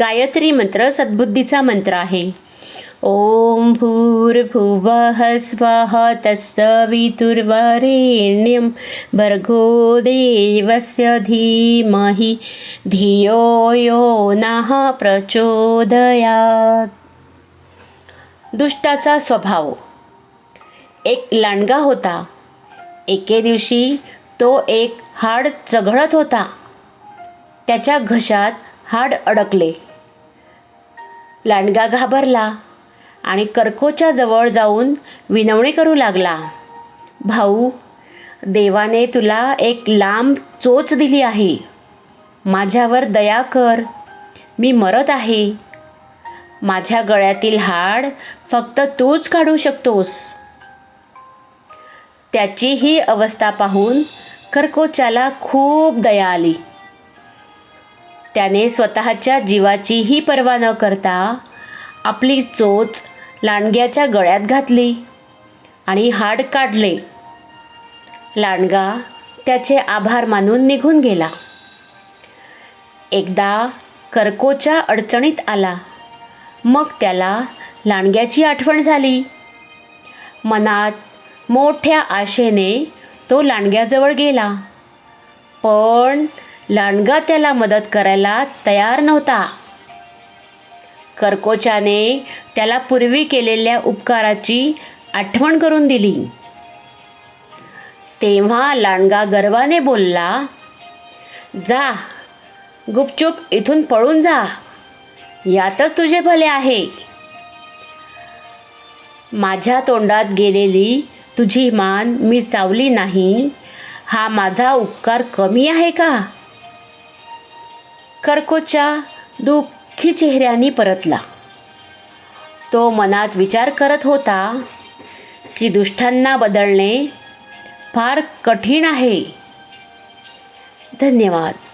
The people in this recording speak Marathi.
गायत्री मंत्र सद्बुद्धीचा मंत्र आहे. ओम भूर्भुवः स्वः तत्सवितुर्वरेण्यं भर्गो देवस्य धीमहि धियो यो नः प्रचोदयात्. दुष्टाचा स्वभाव. एक लांडगा होता. एके दिवशी तो एक हाड चघळत होता. त्याच्या घशात हाड अडकले. लांडगा घाबरला आणि कर्कोच्या जवळ जाऊन विनवणी करू लागला. भाऊ देवाने तुला एक लांब चोच दिली आहे. माझ्यावर दया कर. मी मरत आहे. माझ्या गळ्यातील हाड फक्त तूच काढू शकतोस. त्याची ही अवस्था पाहून कर्कोच्याला खूप दया आली. त्याने स्वतःच्या जीवाचीही पर्वा न करता आपली चोच लांडग्याच्या गळ्यात घातली आणि हाड काढले. लांडगा त्याचे आभार मानून निघून गेला. एकदा कर्कोच्या अडचणीत आला. मग त्याला लांडग्याची आठवण झाली. मनात मोठ्या आशेने तो लांडग्याजवळ गेला. पण लांडगा त्याला मदत करायला तयार नव्हता. कर्कोचाने त्याला पूर्वी केलेल्या उपकाराची आठवण करून दिली. तेव्हा लांडगा गर्वाने बोलला जा गुपचूप इथून पळून जा. यातच तुझे भले आहे. माझ्या तोंडात गेलेली तुझी मान मी चावली नाही. हा माझा उपकार कमी आहे का? कर्कोच्या दुःखी चेहऱ्याने परतला. तो मनात विचार करत होता की दुष्टांना बदलणे फार कठीण आहे. धन्यवाद.